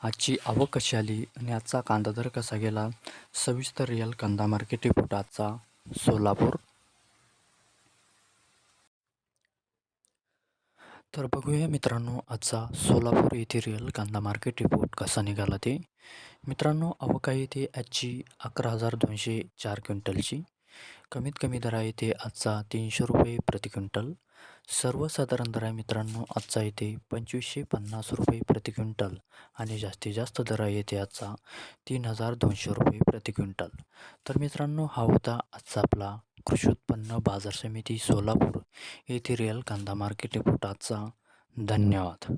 आजची आवक कशी आली आणि आजचा कांदा दर कसा गेला? सविस्तर रिअल कांदा मार्केट रिपोर्ट आजचा सोलापूर. तर बघूया मित्रांनो आजचा सोलापूर येथे रिअल कांदा मार्केट रिपोर्ट कसा निघाला ते. मित्रांनो आवक आहे ते आजची अकरा हजार दोनशे चार क्विंटलची. कमीत कमी दर आहे ते आजचा तीनशे रुपये प्रति क्विंटल. सर्वसाधारण दर आहे मित्रांनो आजचा येते पंचवीसशे पन्नास रुपये प्रति क्विंटल आणि जास्तीत जास्त दर आहे आजचा तीन हजार दोनशे रुपये प्रति क्विंटल. तर मित्रांनो हा होता आजचा आपला कृषी उत्पन्न बाजार समिती सोलापूर येथे रिअल कांदा मार्केट रिपोर्ट आजचा. धन्यवाद.